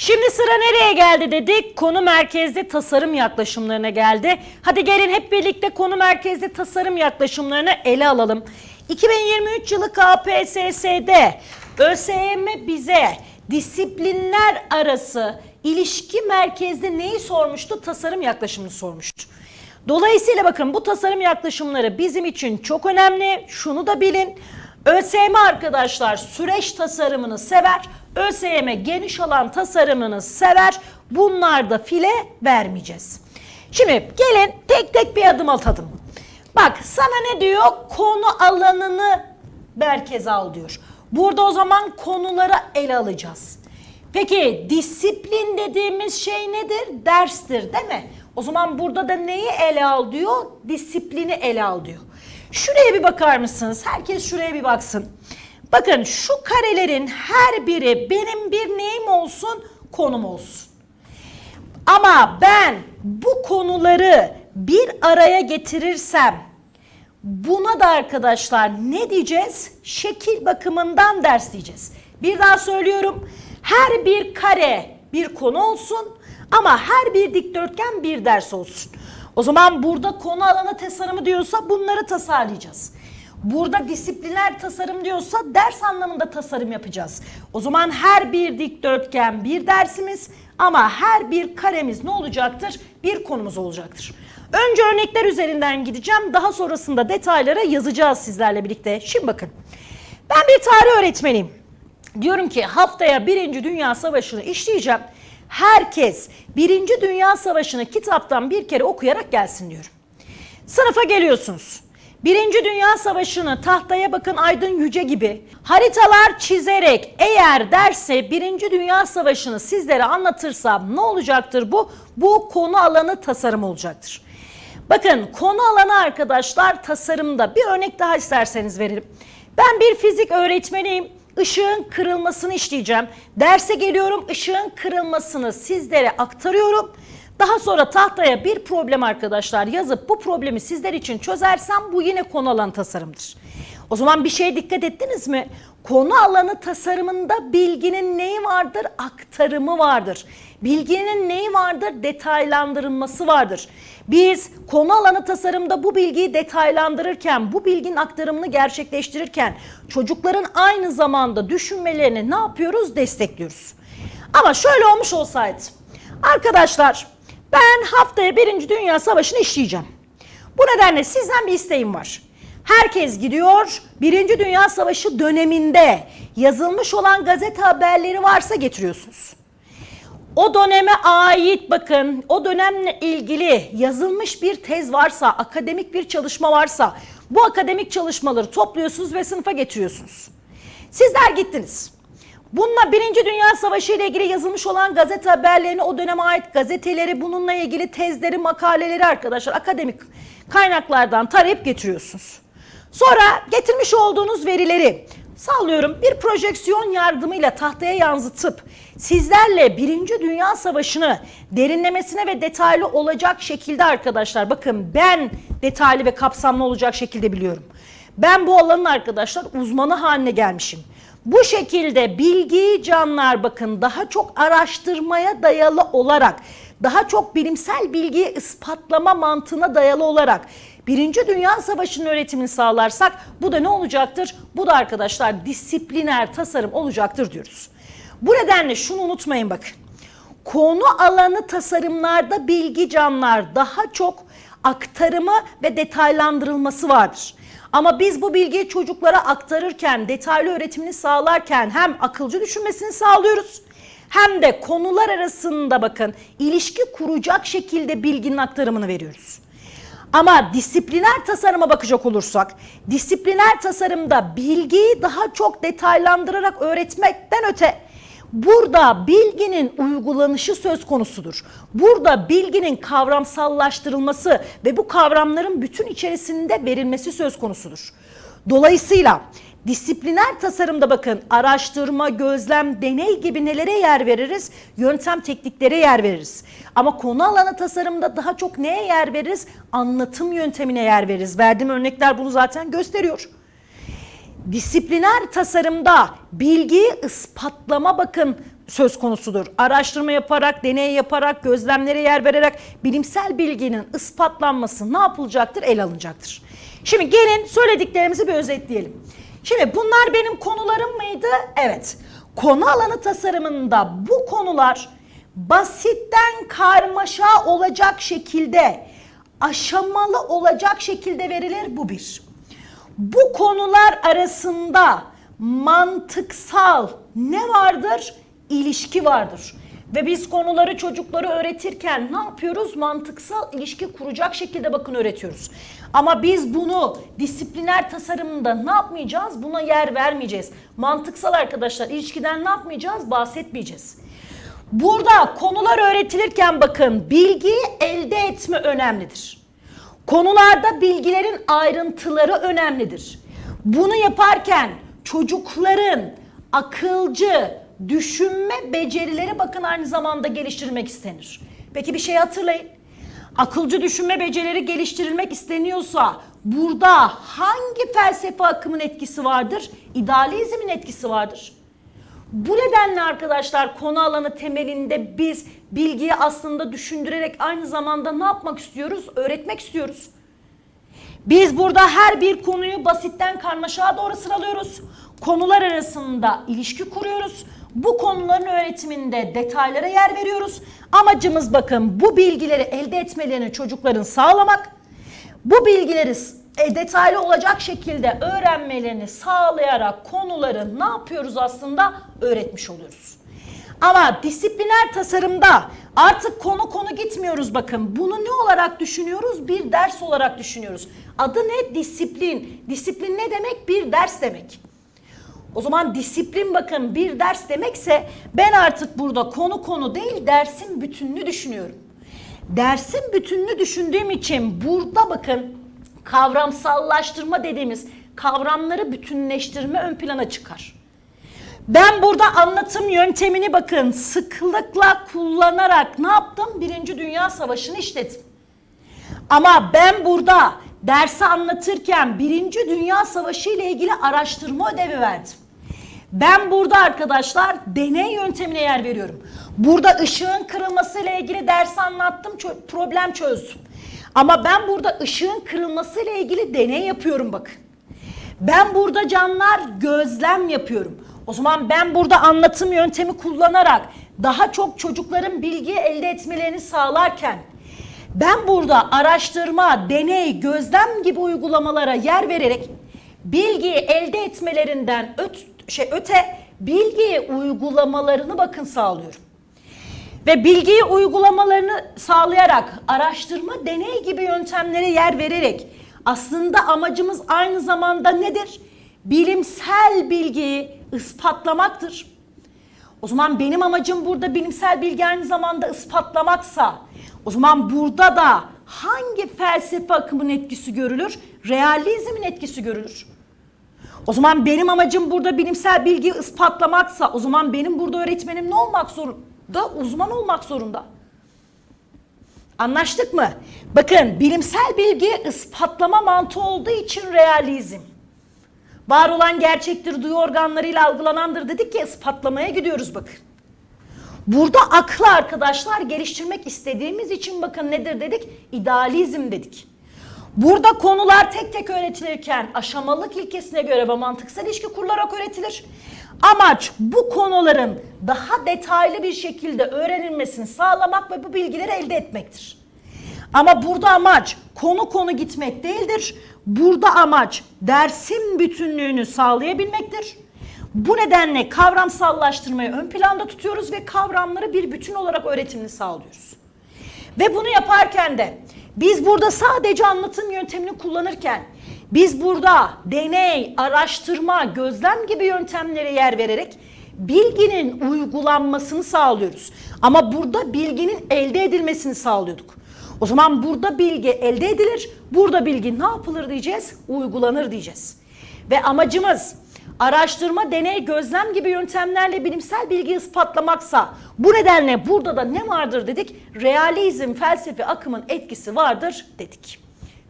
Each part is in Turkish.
Şimdi sıra nereye geldi dedik? Konu merkezli tasarım yaklaşımlarına geldi. Hadi gelin hep birlikte konu merkezli tasarım yaklaşımlarını ele alalım. 2023 yılı KPSS'de ÖSYM bize disiplinler arası ilişki merkezli neyi sormuştu? Tasarım yaklaşımını sormuştu. Dolayısıyla bakın bu tasarım yaklaşımları bizim için çok önemli. Şunu da bilin. ÖSYM arkadaşlar süreç tasarımını sever. ÖSYM geniş alan tasarımını sever. Bunlarda file vermeyeceğiz. Şimdi gelin tek tek bir adım atalım. Bak sana ne diyor? Konu alanını merkeze al diyor. Burada o zaman konuları ele alacağız. Peki disiplin dediğimiz şey nedir? Derstir değil mi? O zaman burada da neyi ele al diyor? Disiplini ele al diyor. Şuraya bir bakar mısınız? Herkes şuraya bir baksın. Bakın şu karelerin her biri benim bir neyim olsun? Konum olsun. Ama ben bu konuları bir araya getirirsem buna da arkadaşlar ne diyeceğiz? Şekil bakımından ders diyeceğiz. Bir daha söylüyorum. Her bir kare bir konu olsun ama her bir dikdörtgen bir ders olsun. O zaman burada konu alanı tasarımı diyorsa bunları tasarlayacağız. Burada disipliner tasarım diyorsa ders anlamında tasarım yapacağız. O zaman her bir dikdörtgen bir dersimiz ama her bir karemiz ne olacaktır? Bir konumuz olacaktır. Önce örnekler üzerinden gideceğim. Daha sonrasında detaylara yazacağız sizlerle birlikte. Şimdi bakın. Ben bir tarih öğretmeniyim. Diyorum ki haftaya Birinci Dünya Savaşı'nı işleyeceğim. Herkes Birinci Dünya Savaşı'nı kitaptan bir kere okuyarak gelsin diyorum. Sınıfa geliyorsunuz. Birinci Dünya Savaşı'nı tahtaya bakın Aydın Yüce gibi haritalar çizerek eğer derse Birinci Dünya Savaşı'nı sizlere anlatırsam ne olacaktır bu? Bu konu alanı tasarım olacaktır. Bakın konu alanı arkadaşlar tasarımda bir örnek daha isterseniz verelim. Ben bir fizik öğretmeniyim. Işığın kırılmasını işleyeceğim. Derse geliyorum ışığın kırılmasını sizlere aktarıyorum. Daha sonra tahtaya bir problem arkadaşlar yazıp bu problemi sizler için çözersem bu yine konu alanı tasarımdır. O zaman bir şeye dikkat ettiniz mi? Konu alanı tasarımında bilginin neyi vardır? Aktarımı vardır. Bilginin neyi vardır? Detaylandırılması vardır. Biz konu alanı tasarımda bu bilgiyi detaylandırırken, bu bilginin aktarımını gerçekleştirirken çocukların aynı zamanda düşünmelerini ne yapıyoruz? Destekliyoruz. Ama şöyle olmuş olsaydı. Arkadaşlar ben haftaya Birinci Dünya Savaşı'nı işleyeceğim. Bu nedenle sizden bir isteğim var. Herkes gidiyor Birinci Dünya Savaşı döneminde yazılmış olan gazete haberleri varsa getiriyorsunuz. O döneme ait bakın o dönemle ilgili yazılmış bir tez varsa, akademik bir çalışma varsa bu akademik çalışmaları topluyorsunuz ve sınıfa getiriyorsunuz. Sizler gittiniz. Bununla Birinci Dünya Savaşı ile ilgili yazılmış olan gazete haberlerini, o döneme ait gazeteleri, bununla ilgili tezleri, makaleleri arkadaşlar akademik kaynaklardan tarayıp getiriyorsunuz. Sonra getirmiş olduğunuz verileri sallıyorum bir projeksiyon yardımıyla tahtaya yansıtıp sizlerle Birinci Dünya Savaşı'nı derinlemesine ve detaylı olacak şekilde arkadaşlar bakın ben detaylı ve kapsamlı olacak şekilde biliyorum. Ben bu alanın arkadaşlar uzmanı haline gelmişim. Bu şekilde bilgiyi canlar bakın daha çok araştırmaya dayalı olarak, daha çok bilimsel bilgiyi ispatlama mantığına dayalı olarak Birinci Dünya Savaşı'nın öğretimini sağlarsak bu da ne olacaktır? Bu da arkadaşlar disipliner tasarım olacaktır diyoruz. Bu nedenle şunu unutmayın bakın. Konu alanı tasarımlarda bilgi canlar daha çok aktarımı ve detaylandırılması vardır. Ama biz bu bilgiyi çocuklara aktarırken, detaylı öğretimini sağlarken hem akılcı düşünmesini sağlıyoruz hem de konular arasında bakın ilişki kuracak şekilde bilginin aktarımını veriyoruz. Ama disipliner tasarıma bakacak olursak, disipliner tasarımda bilgiyi daha çok detaylandırarak öğretmekten öte burada bilginin uygulanışı söz konusudur. Burada bilginin kavramsallaştırılması ve bu kavramların bütün içerisinde verilmesi söz konusudur. Dolayısıyla disipliner tasarımda bakın araştırma, gözlem, deney gibi nelere yer veririz? Yöntem tekniklere yer veririz. Ama konu alanı tasarımda daha çok neye yer veririz? Anlatım yöntemine yer veririz. Verdiğim örnekler bunu zaten gösteriyor. Disipliner tasarımda bilgiyi ispatlama bakın söz konusudur. Araştırma yaparak, deney yaparak, gözlemlere yer vererek bilimsel bilginin ispatlanması ne yapılacaktır? El alınacaktır. Şimdi gelin söylediklerimizi bir özetleyelim. Şimdi bunlar benim konularım mıydı? Evet. Konu alanı tasarımında bu konular basitten karmaşa olacak şekilde, aşamalı olacak şekilde verilir bu bir. Bu konular arasında mantıksal ne vardır? İlişki vardır. Ve biz konuları çocuklara öğretirken ne yapıyoruz? Mantıksal ilişki kuracak şekilde bakın öğretiyoruz. Ama biz bunu disipliner tasarımında ne yapmayacağız? Buna yer vermeyeceğiz. Mantıksal arkadaşlar ilişkiden ne yapmayacağız? Bahsetmeyeceğiz. Burada konular öğretilirken bakın bilgi elde etme önemlidir. Konularda bilgilerin ayrıntıları önemlidir. Bunu yaparken çocukların akılcı düşünme becerileri bakın aynı zamanda geliştirilmek istenir. Peki bir şey hatırlayın. Akılcı düşünme becerileri geliştirilmek isteniyorsa burada hangi felsefe akımın etkisi vardır? İdealizmin etkisi vardır. Bu nedenle arkadaşlar konu alanı temelinde biz bilgiyi aslında düşündürerek aynı zamanda ne yapmak istiyoruz? Öğretmek istiyoruz. Biz burada her bir konuyu basitten karmaşaya doğru sıralıyoruz. Konular arasında ilişki kuruyoruz. Bu konuların öğretiminde detaylara yer veriyoruz. Amacımız bakın bu bilgileri elde etmelerini çocukların sağlamak. Bu bilgileri e, detaylı olacak şekilde öğrenmelerini sağlayarak konuları ne yapıyoruz aslında? Öğretmiş oluyoruz. Ama disipliner tasarımda artık konu konu gitmiyoruz bakın. Bunu ne olarak düşünüyoruz? Bir ders olarak düşünüyoruz. Adı ne? Disiplin. Disiplin ne demek? Bir ders demek. O zaman disiplin bakın bir ders demekse ben artık burada konu konu değil dersin bütününü düşünüyorum. Dersin bütününü düşündüğüm için burada bakın kavramsallaştırma dediğimiz kavramları bütünleştirme ön plana çıkar. Ben burada anlatım yöntemini bakın sıklıkla kullanarak ne yaptım? Birinci Dünya Savaşı'nı işledim. Ama ben burada dersi anlatırken Birinci Dünya Savaşı ile ilgili araştırma ödevi verdim. Ben burada arkadaşlar deney yöntemine yer veriyorum. Burada ışığın kırılması ile ilgili dersi anlattım, problem çözdüm. Ama ben burada ışığın kırılması ile ilgili deney yapıyorum bakın. Ben burada canlar gözlem yapıyorum. O zaman ben burada anlatım yöntemi kullanarak daha çok çocukların bilgi elde etmelerini sağlarken ben burada araştırma, deney, gözlem gibi uygulamalara yer vererek bilgiyi elde etmelerinden öt, şey öte bilgiyi uygulamalarını bakın sağlıyorum. Ve bilgiyi uygulamalarını sağlayarak araştırma, deney gibi yöntemlere yer vererek aslında amacımız aynı zamanda nedir? Bilimsel bilgiyi ispatlamaktır. O zaman benim amacım burada bilimsel bilgi aynı zamanda ispatlamaksa o zaman burada da hangi felsefe akımın etkisi görülür? Realizmin etkisi görülür. O zaman benim amacım burada bilimsel bilgiyi ispatlamaksa o zaman benim burada öğretmenim ne olmak zorunda? Uzman olmak zorunda. Anlaştık mı? Bakın bilimsel bilgi ispatlama mantığı olduğu için realizm. Var olan gerçektir, duyu organlarıyla algılanandır dedik ki ispatlamaya gidiyoruz bakın. Burada aklı arkadaşlar geliştirmek istediğimiz için bakın nedir dedik? İdealizm dedik. Burada konular tek tek öğretilirken aşamalık ilkesine göre ve mantıksal ilişki kurularak öğretilir. Amaç bu konuların daha detaylı bir şekilde öğrenilmesini sağlamak ve bu bilgileri elde etmektir. Ama burada amaç konu konu gitmek değildir. Burada amaç dersin bütünlüğünü sağlayabilmektir. Bu nedenle kavramsallaştırmayı ön planda tutuyoruz ve kavramları bir bütün olarak öğretimini sağlıyoruz. Ve bunu yaparken de biz burada sadece anlatım yöntemini kullanırken biz burada deney, araştırma, gözlem gibi yöntemlere yer vererek bilginin uygulanmasını sağlıyoruz. Ama burada bilginin elde edilmesini sağlıyorduk. O zaman burada bilgi elde edilir, burada bilgi ne yapılır diyeceğiz? Uygulanır diyeceğiz. Ve amacımız araştırma, deney, gözlem gibi yöntemlerle bilimsel bilgiyi ispatlamaksa bu nedenle burada da ne vardır dedik? Realizm felsefe akımın etkisi vardır dedik.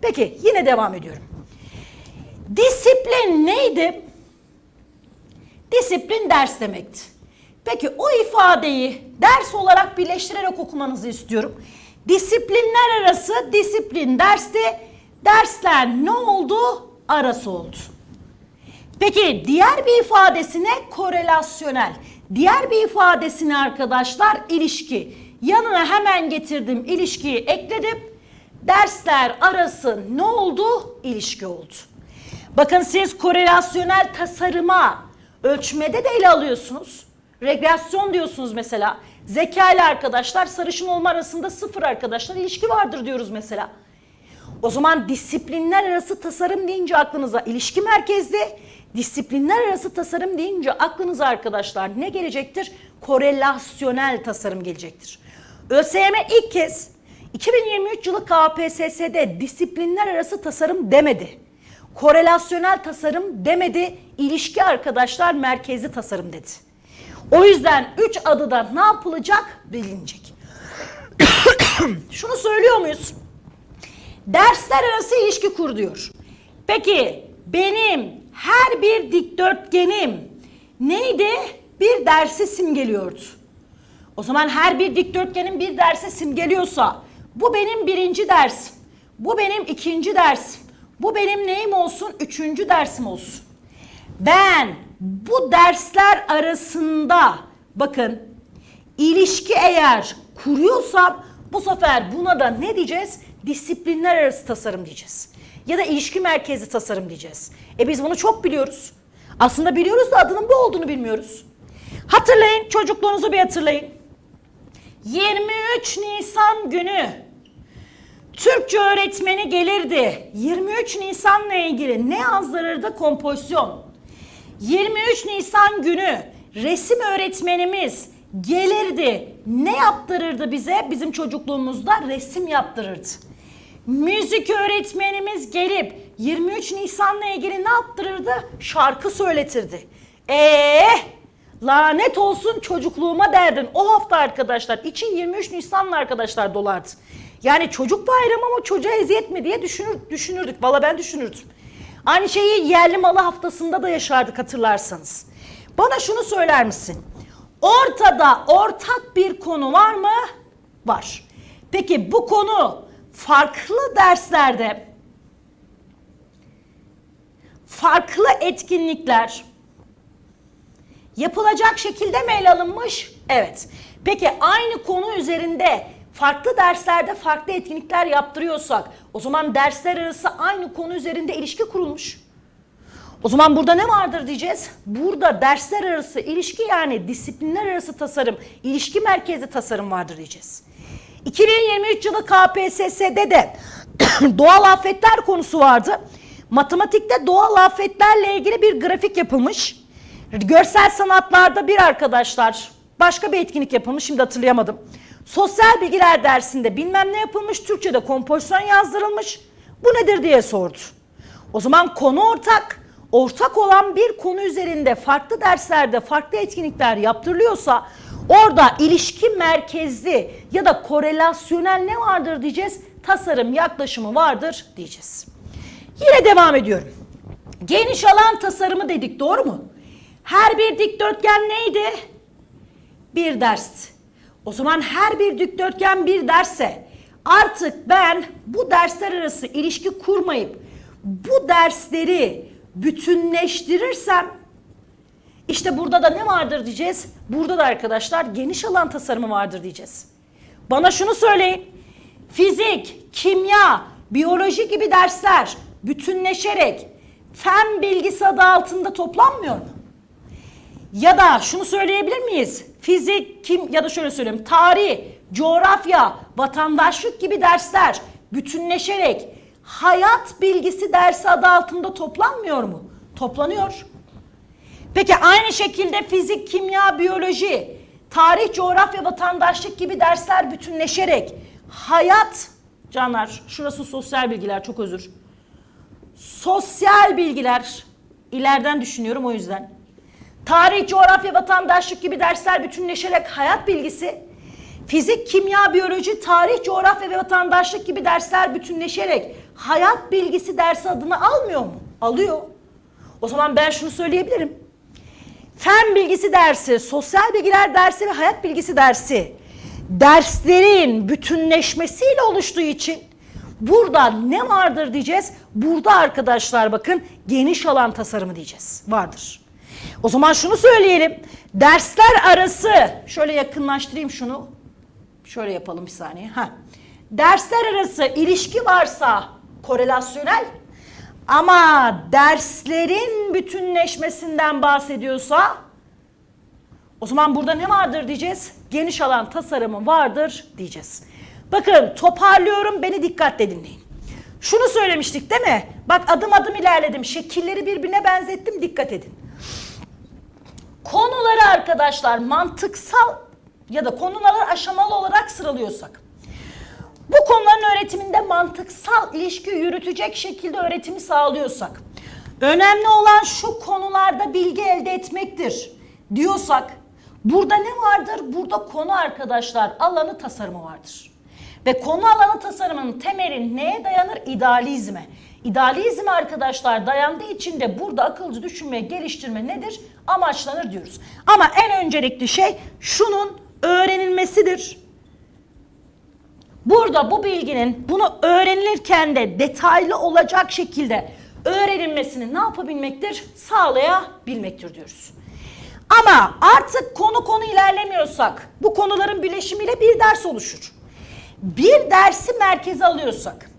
Peki yine devam ediyorum. Disiplin neydi? Disiplin ders demekti. Peki o ifadeyi ders olarak birleştirerek okumanızı istiyorum. Disiplinler arası disiplin dersti. Dersler ne oldu? Arası oldu. Peki diğer bir ifadesine korelasyonel. Diğer bir ifadesine arkadaşlar ilişki. Yanına hemen getirdim ilişkiyi ekledim. Dersler arası ne oldu? İlişki oldu. Bakın siz korelasyonel tasarıma ölçmede de ele alıyorsunuz. Regresyon diyorsunuz mesela. Zeka arkadaşlar sarışın olma arasında sıfır arkadaşlar ilişki vardır diyoruz mesela. O zaman disiplinler arası tasarım deyince aklınıza ilişki merkezli, disiplinler arası tasarım deyince aklınıza arkadaşlar ne gelecektir? Korelasyonel tasarım gelecektir. ÖSYM ilk kez 2023 yılı KPSS'de disiplinler arası tasarım demedi. Korelasyonel tasarım demedi, ilişki arkadaşlar merkezli tasarım dedi. O yüzden 3 adı da ne yapılacak bilinecek. Şunu söylüyor muyuz? Dersler arası ilişki kur diyor. Peki benim her bir dikdörtgenim neydi? Bir dersi simgeliyordu. O zaman her bir dikdörtgenin bir dersi simgeliyorsa bu benim birinci dersim. Bu benim ikinci dersim. Bu benim neyim olsun? Üçüncü dersim olsun. Ben bu dersler arasında bakın ilişki eğer kuruyorsam bu sefer buna da ne diyeceğiz? Disiplinler arası tasarım diyeceğiz. Ya da ilişki merkezli tasarım diyeceğiz. E biz bunu çok biliyoruz. Aslında biliyoruz da adının bu olduğunu bilmiyoruz. Hatırlayın, çocukluğunuzu bir hatırlayın. 23 Nisan günü Türkçe öğretmeni gelirdi. 23 Nisan'la ilgili ne yazdırırdı? Kompozisyon. 23 Nisan günü resim öğretmenimiz gelirdi. Ne yaptırırdı bize? Bizim çocukluğumuzda resim yaptırırdı. Müzik öğretmenimiz gelip 23 Nisan'la ilgili ne yaptırırdı? Şarkı söyletirdi. Eee lanet olsun çocukluğuma derdin. O hafta arkadaşlar için 23 Nisan'la arkadaşlar dolardı. Yani çocuk bayramı ama çocuğa eziyet mi diye düşünür, düşünürdük. Valla ben düşünürdüm. Aynı şeyi yerli malı haftasında da yaşardık hatırlarsanız. Bana şunu söyler misin? Ortada ortak bir konu var mı? Var. Peki bu konu farklı derslerde farklı etkinlikler yapılacak şekilde mi ele alınmış? Evet. Peki aynı konu üzerinde farklı derslerde farklı etkinlikler yaptırıyorsak o zaman dersler arası aynı konu üzerinde ilişki kurulmuş. O zaman burada ne vardır diyeceğiz? Burada dersler arası ilişki yani disiplinler arası tasarım, ilişki merkezli tasarım vardır diyeceğiz. 2023 yılı KPSS'de de doğal afetler konusu vardı. Matematikte doğal afetlerle ilgili bir grafik yapılmış. Görsel sanatlarda bir arkadaşlar başka bir etkinlik yapılmış şimdi hatırlayamadım. Sosyal bilgiler dersinde bilmem ne yapılmış, Türkçe'de kompozisyon yazdırılmış. Bu nedir diye sordu. O zaman konu ortak, ortak olan bir konu üzerinde farklı derslerde farklı etkinlikler yaptırılıyorsa orada ilişki merkezli ya da korelasyonel ne vardır diyeceğiz? Tasarım yaklaşımı vardır diyeceğiz. Yine devam ediyorum. Geniş alan tasarımı dedik doğru mu? Her bir dikdörtgen neydi? Bir dersti. O zaman her bir dikdörtgen bir derse artık ben bu dersler arası ilişki kurmayıp bu dersleri bütünleştirirsem işte burada da ne vardır diyeceğiz? Burada da arkadaşlar geniş alan tasarımı vardır diyeceğiz. Bana şunu söyleyin. Fizik, kimya, biyoloji gibi dersler bütünleşerek fen bilgisi adı altında toplanmıyor mu? Ya da şunu söyleyebilir miyiz? Fizik, kim ya da şöyle söyleyeyim. Tarih, coğrafya, vatandaşlık gibi dersler bütünleşerek hayat bilgisi dersi adı altında toplanmıyor mu? Toplanıyor. Peki aynı şekilde fizik, kimya, biyoloji, tarih, coğrafya, vatandaşlık gibi dersler bütünleşerek hayat canlar şurası sosyal bilgiler çok özür. Sosyal bilgiler ileriden düşünüyorum o yüzden. Tarih, coğrafya, vatandaşlık gibi dersler bütünleşerek hayat bilgisi, fizik, kimya, biyoloji, tarih, coğrafya ve vatandaşlık gibi dersler bütünleşerek hayat bilgisi dersi adını almıyor mu? Alıyor. O zaman ben şunu söyleyebilirim. fen bilgisi dersi, sosyal bilgiler dersi ve hayat bilgisi dersi derslerin bütünleşmesiyle oluştuğu için burada ne vardır diyeceğiz? Burada arkadaşlar bakın geniş alan tasarımı diyeceğiz. Vardır. O zaman şunu söyleyelim. Dersler arası şöyle yakınlaştırayım şunu. Şöyle yapalım bir saniye. Ha. Dersler arası ilişki varsa korelasyonel ama derslerin bütünleşmesinden bahsediyorsa o zaman burada ne vardır diyeceğiz? Geniş alan tasarımı vardır diyeceğiz. Bakın toparlıyorum beni dikkatle dinleyin. Şunu söylemiştik değil mi? Bak adım adım ilerledim. Şekilleri birbirine benzettim dikkat edin. Konuları arkadaşlar mantıksal ya da konuları aşamalı olarak sıralıyorsak bu konuların öğretiminde mantıksal ilişki yürütecek şekilde öğretimi sağlıyorsak önemli olan şu konularda bilgi elde etmektir diyorsak burada ne vardır? Burada konu arkadaşlar alanı tasarımı vardır. Ve konu alanı tasarımının temeli neye dayanır? İdealizme. İdealizm arkadaşlar dayandığı için de burada akılcı düşünme, geliştirme nedir? Amaçlanır diyoruz. Ama en öncelikli şey şunun öğrenilmesidir. Burada bu bilginin bunu öğrenilirken de detaylı olacak şekilde öğrenilmesini ne yapabilmektir? Sağlayabilmektir diyoruz. Ama artık konu konu ilerlemiyorsak bu konuların birleşimiyle bir ders oluşur. Bir dersi merkeze alıyorsak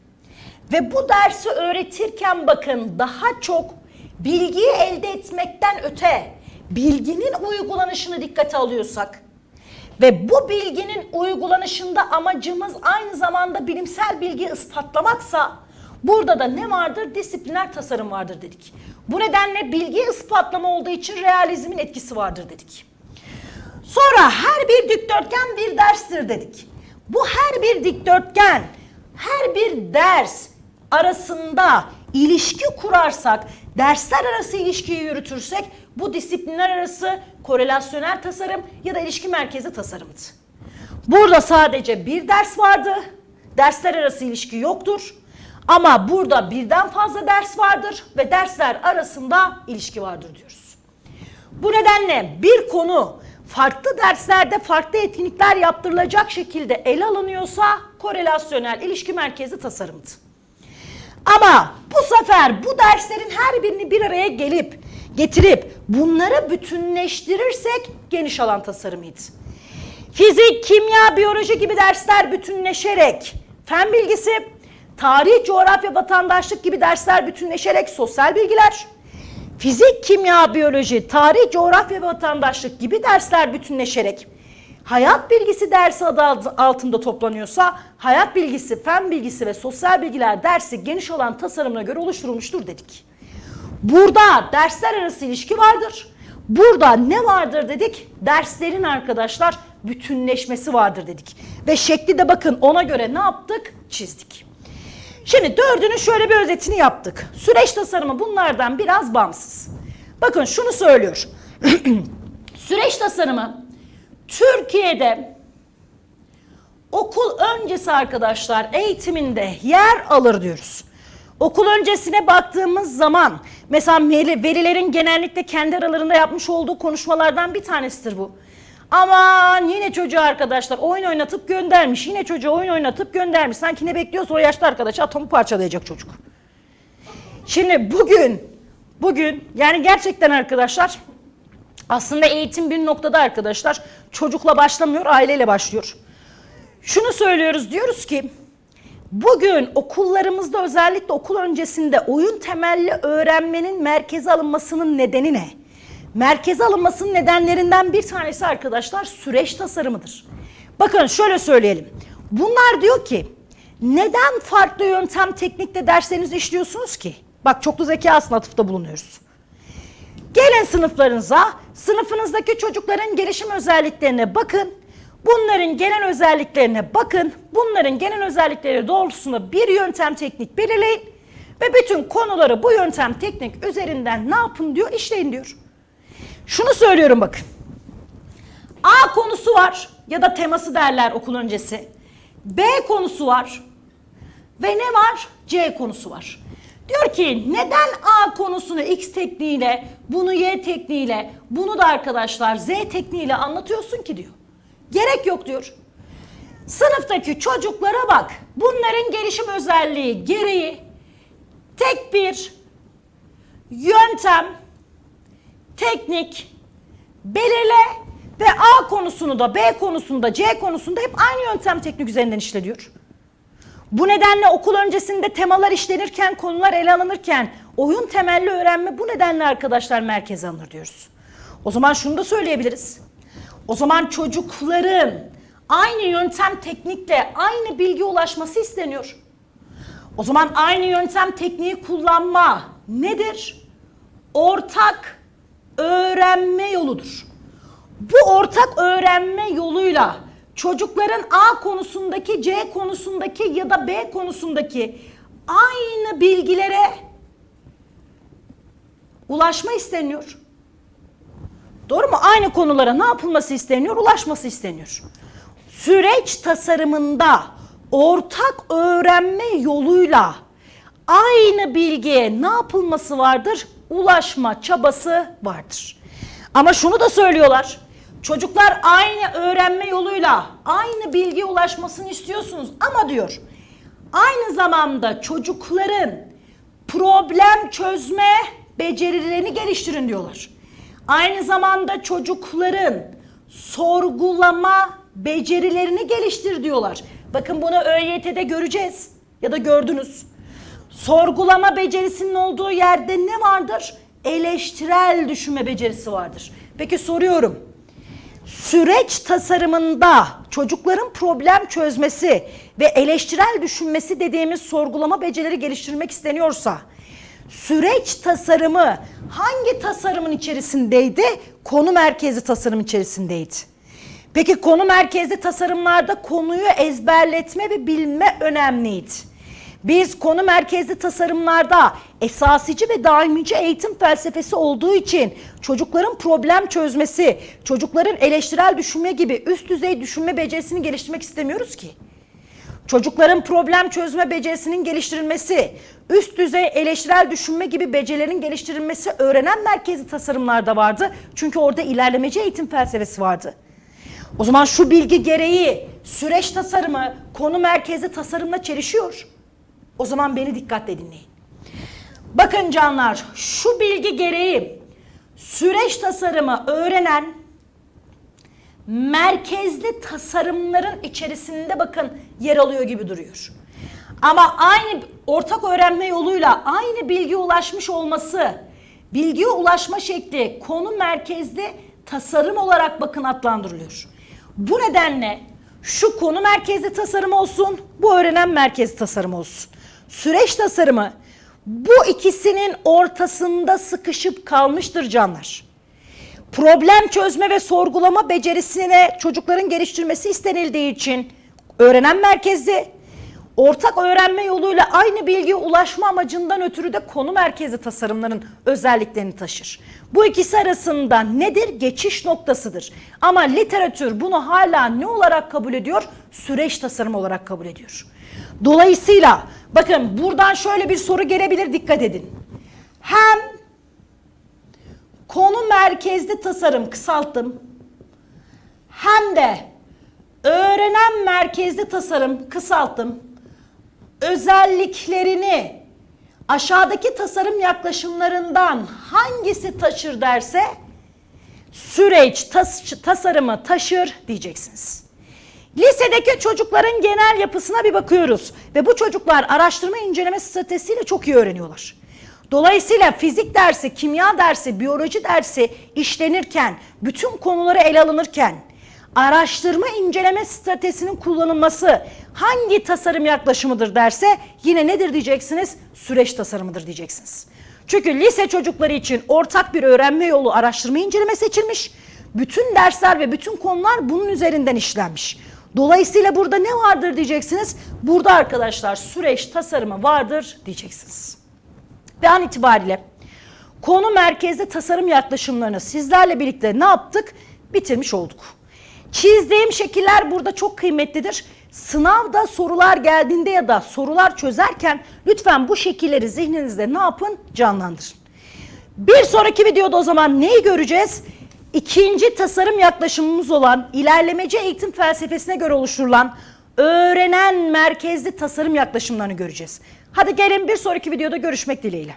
ve bu dersi öğretirken bakın daha çok bilgiyi elde etmekten öte bilginin uygulanışını dikkate alıyorsak ve bu bilginin uygulanışında amacımız aynı zamanda bilimsel bilgiyi ispatlamaksa burada da ne vardır? Disipliner tasarım vardır dedik. Bu nedenle bilgi ispatlama olduğu için realizmin etkisi vardır dedik. Sonra her bir dikdörtgen bir derstir dedik. Bu her bir dikdörtgen, her bir ders arasında ilişki kurarsak, dersler arası ilişkiyi yürütürsek bu disiplinler arası korelasyonel tasarım ya da ilişki merkezi tasarımdı. Burada sadece bir ders vardı. Dersler arası ilişki yoktur. Ama burada birden fazla ders vardır ve dersler arasında ilişki vardır diyoruz. Bu nedenle bir konu farklı derslerde farklı etkinlikler yaptırılacak şekilde ele alınıyorsa korelasyonel ilişki merkezi tasarımdı. Ama bu sefer bu derslerin her birini bir araya gelip getirip bunları bütünleştirirsek geniş alan tasarımıydı. Fizik, kimya, biyoloji gibi dersler bütünleşerek fen bilgisi, tarih, coğrafya, vatandaşlık gibi dersler bütünleşerek sosyal bilgiler, fizik, kimya, biyoloji, tarih, coğrafya ve vatandaşlık gibi dersler bütünleşerek hayat bilgisi dersi adı altında toplanıyorsa hayat bilgisi, fen bilgisi ve sosyal bilgiler dersi geniş olan tasarımına göre oluşturulmuştur dedik. Burada dersler arası ilişki vardır. Burada ne vardır dedik? Derslerin arkadaşlar bütünleşmesi vardır dedik. Ve şekli de bakın ona göre ne yaptık? Çizdik. Şimdi dördünün şöyle bir özetini yaptık. Süreç tasarımı bunlardan biraz bağımsız. Bakın şunu söylüyor. Süreç tasarımı Türkiye'de okul öncesi arkadaşlar eğitiminde yer alır diyoruz. Okul öncesine baktığımız zaman mesela verilerin genellikle kendi aralarında yapmış olduğu konuşmalardan bir tanesidir bu. Aman yine çocuğu arkadaşlar oyun oynatıp göndermiş. Yine çocuğu oyun oynatıp göndermiş. Sanki ne bekliyorsa o yaşlı arkadaş atomu parçalayacak çocuk. Şimdi bugün, bugün yani gerçekten arkadaşlar aslında eğitim bir noktada arkadaşlar çocukla başlamıyor, aileyle başlıyor. Şunu söylüyoruz diyoruz ki bugün okullarımızda özellikle okul öncesinde oyun temelli öğrenmenin merkeze alınmasının nedeni ne? Merkeze alınmasının nedenlerinden bir tanesi arkadaşlar süreç tasarımıdır. Bakın şöyle söyleyelim. Bunlar diyor ki neden farklı yöntem teknikte derslerinizi işliyorsunuz ki? Bak çoklu zeka aslında atıfta bulunuyoruz. Gelin sınıflarınıza, sınıfınızdaki çocukların gelişim özelliklerine bakın. Bunların genel özelliklerine bakın. Bunların genel özellikleri doğrultusunda bir yöntem teknik belirleyin. Ve bütün konuları bu yöntem teknik üzerinden ne yapın diyor, işleyin diyor. Şunu söylüyorum bakın. A konusu var ya da teması derler okul öncesi. B konusu var ve ne var? C konusu var. Diyor ki neden A konusunu X tekniğiyle, bunu Y tekniğiyle, bunu da arkadaşlar Z tekniğiyle anlatıyorsun ki diyor. Gerek yok diyor. Sınıftaki çocuklara bak. Bunların gelişim özelliği gereği tek bir yöntem, teknik belirle ve A konusunu da B konusunu da C konusunda hep aynı yöntem teknik üzerinden işleniyor. Bu nedenle okul öncesinde temalar işlenirken, konular ele alınırken oyun temelli öğrenme bu nedenle arkadaşlar merkeze alınır diyoruz. O zaman şunu da söyleyebiliriz. O zaman çocukların aynı yöntem teknikle aynı bilgi ulaşması isteniyor. O zaman aynı yöntem tekniği kullanma nedir? Ortak öğrenme yoludur. Bu ortak öğrenme yoluyla çocukların A konusundaki, C konusundaki ya da B konusundaki aynı bilgilere ulaşma isteniyor. Doğru mu? Aynı konulara ne yapılması isteniyor? Ulaşması isteniyor. Süreç tasarımında ortak öğrenme yoluyla aynı bilgiye ne yapılması vardır? Ulaşma çabası vardır. Ama şunu da söylüyorlar. Çocuklar aynı öğrenme yoluyla aynı bilgiye ulaşmasını istiyorsunuz ama diyor aynı zamanda çocukların problem çözme becerilerini geliştirin diyorlar. Aynı zamanda çocukların sorgulama becerilerini geliştir diyorlar. Bakın bunu ÖYT'de göreceğiz ya da gördünüz. Sorgulama becerisinin olduğu yerde ne vardır? Eleştirel düşünme becerisi vardır. Peki soruyorum. Süreç tasarımında çocukların problem çözmesi ve eleştirel düşünmesi dediğimiz sorgulama becerileri geliştirmek isteniyorsa süreç tasarımı hangi tasarımın içerisindeydi? Konu merkezi tasarım içerisindeydi. Peki konu merkezli tasarımlarda konuyu ezberletme ve bilme önemliydi. Biz konu merkezli tasarımlarda esasici ve daimici eğitim felsefesi olduğu için çocukların problem çözmesi, çocukların eleştirel düşünme gibi üst düzey düşünme becerisini geliştirmek istemiyoruz ki. Çocukların problem çözme becerisinin geliştirilmesi, üst düzey eleştirel düşünme gibi becerilerin geliştirilmesi öğrenen merkezi tasarımlarda vardı. Çünkü orada ilerlemeci eğitim felsefesi vardı. O zaman şu bilgi gereği süreç tasarımı konu merkezi tasarımla çelişiyor. O zaman beni dikkatle dinleyin. Bakın canlar şu bilgi gereği süreç tasarımı öğrenen merkezli tasarımların içerisinde bakın yer alıyor gibi duruyor. Ama aynı ortak öğrenme yoluyla aynı bilgiye ulaşmış olması, bilgiye ulaşma şekli konu merkezli tasarım olarak bakın adlandırılıyor. Bu nedenle şu konu merkezli tasarım olsun, bu öğrenen merkezli tasarım olsun. Süreç tasarımı bu ikisinin ortasında sıkışıp kalmıştır canlar. Problem çözme ve sorgulama becerisine çocukların geliştirmesi istenildiği için öğrenen merkezli, ortak öğrenme yoluyla aynı bilgiye ulaşma amacından ötürü de konu merkezi tasarımların özelliklerini taşır. Bu ikisi arasında nedir? Geçiş noktasıdır. Ama literatür bunu hala ne olarak kabul ediyor? Süreç tasarım olarak kabul ediyor. Dolayısıyla bakın buradan şöyle bir soru gelebilir dikkat edin. Hem konu merkezli tasarım kısalttım. Hem de öğrenen merkezli tasarım kısalttım. Özelliklerini aşağıdaki tasarım yaklaşımlarından hangisi taşır derse süreç tas tasarımı taşır diyeceksiniz. Lisedeki çocukların genel yapısına bir bakıyoruz ve bu çocuklar araştırma inceleme stratejisiyle çok iyi öğreniyorlar. Dolayısıyla fizik dersi, kimya dersi, biyoloji dersi işlenirken, bütün konuları ele alınırken araştırma inceleme stratejisinin kullanılması hangi tasarım yaklaşımıdır derse yine nedir diyeceksiniz? Süreç tasarımıdır diyeceksiniz. Çünkü lise çocukları için ortak bir öğrenme yolu araştırma inceleme seçilmiş. Bütün dersler ve bütün konular bunun üzerinden işlenmiş. Dolayısıyla burada ne vardır diyeceksiniz? Burada arkadaşlar süreç tasarımı vardır diyeceksiniz. Ve an itibariyle konu merkezli tasarım yaklaşımlarını sizlerle birlikte ne yaptık? Bitirmiş olduk. Çizdiğim şekiller burada çok kıymetlidir. Sınavda sorular geldiğinde ya da sorular çözerken lütfen bu şekilleri zihninizde ne yapın? Canlandırın. Bir sonraki videoda o zaman neyi göreceğiz? İkinci tasarım yaklaşımımız olan ilerlemeci eğitim felsefesine göre oluşturulan öğrenen merkezli tasarım yaklaşımlarını göreceğiz. Hadi gelin bir sonraki videoda görüşmek dileğiyle.